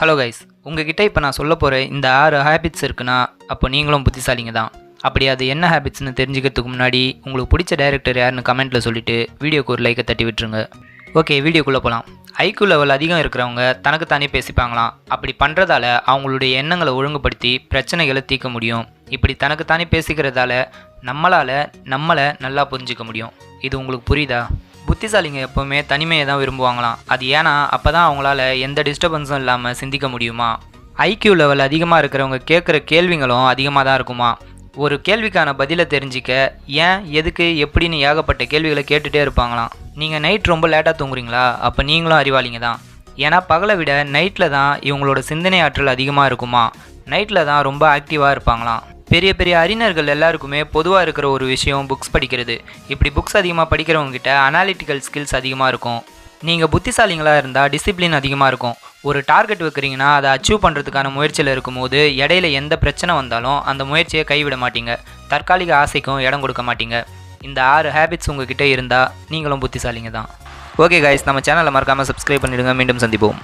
Hello guys உங்ககிட்ட இப்போ நான் சொல்ல போகிற இந்த ஆறு ஹேபிட்ஸ் இருக்குன்னா அப்போ நீங்களும் புத்திசாலிங்க தான். அப்படி அது என்ன ஹேபிட்ஸ்னு தெரிஞ்சுக்கிறதுக்கு முன்னாடி உங்களுக்கு பிடிச்ச டைரக்டர் யாருன்னு கமெண்ட்டில் சொல்லிவிட்டு வீடியோக்கு ஒரு லைக்கை தட்டி விட்டுருங்க. ஓகே வீடியோக்குள்ளே போகலாம் ஐக்யூ லெவல் அதிகம் இருக்கிறவங்க தனக்குத்தானே பேசிப்பாங்களாம். அப்படி பண்ணுறதால அவங்களுடைய எண்ணங்களை ஒழுங்குபடுத்தி பிரச்சனைகளை தீர்க்க முடியும். இப்படி தனக்குத்தானே பேசிக்கிறதால நம்மளால் நம்மளை நல்லா புரிஞ்சிக்க முடியும். இது உங்களுக்கு புரியுதா? புத்திசாலிங்க எப்போவுமே தனிமையை தான் விரும்புவாங்களாம். அது ஏன்னா அப்போ தான் அவங்களால எந்த டிஸ்டர்பன்ஸும் இல்லாமல் சிந்திக்க முடியுமா? ஐக்யூ லெவல் அதிகமாக இருக்கிறவங்க கேட்குற கேள்விங்களும் அதிகமாக தான் இருக்குமா? ஒரு கேள்விக்கான பதிலை தெரிஞ்சிக்க ஏன் எதுக்கு எப்படின்னு ஏகப்பட்ட கேள்விகளை கேட்டுகிட்டே இருப்பாங்களாம். நீங்கள் நைட் ரொம்ப லேட்டாக தூங்குறீங்களா? அப்போ நீங்களும் அறிவாளிங்க தான். ஏன்னா பகலை விட நைட்டில் தான் இவங்களோட சிந்தனை ஆற்றல் அதிகமாக இருக்குமா? நைட்டில் தான் ரொம்ப ஆக்டிவாக இருப்பாங்களாம். பெரிய பெரிய அறிஞர்கள் எல்லாருக்குமே பொதுவாக இருக்கிற ஒரு விஷயம் புக்ஸ் படிக்கிறது. இப்படி புக்ஸ் அதிகமாக படிக்கிறவங்ககிட்ட அனாலிட்டிக்கல் ஸ்கில்ஸ் அதிகமாக இருக்கும். நீங்கள் புத்திசாலிங்களாக இருந்தால் டிசிப்ளின் அதிகமாக இருக்கும். ஒரு டார்கெட் வைக்கிறீங்கன்னா அதை அச்சீவ் பண்ணுறதுக்கான முயற்சியில் இருக்கும்போது இடையில எந்த பிரச்சனை வந்தாலும் அந்த முயற்சியை கைவிட மாட்டீங்க. தற்காலிக ஆசைக்கும் இடம் கொடுக்க மாட்டீங்க. இந்த ஆறு ஹேபிட்ஸ் உங்ககிட்ட இருந்தால் நீங்களும் புத்திசாலிங்க தான். ஓகே காய்ஸ் நம்ம சேனலை மறக்காமல் சப்ஸ்கிரைப் பண்ணிடுங்க. மீண்டும் சந்திப்போம்.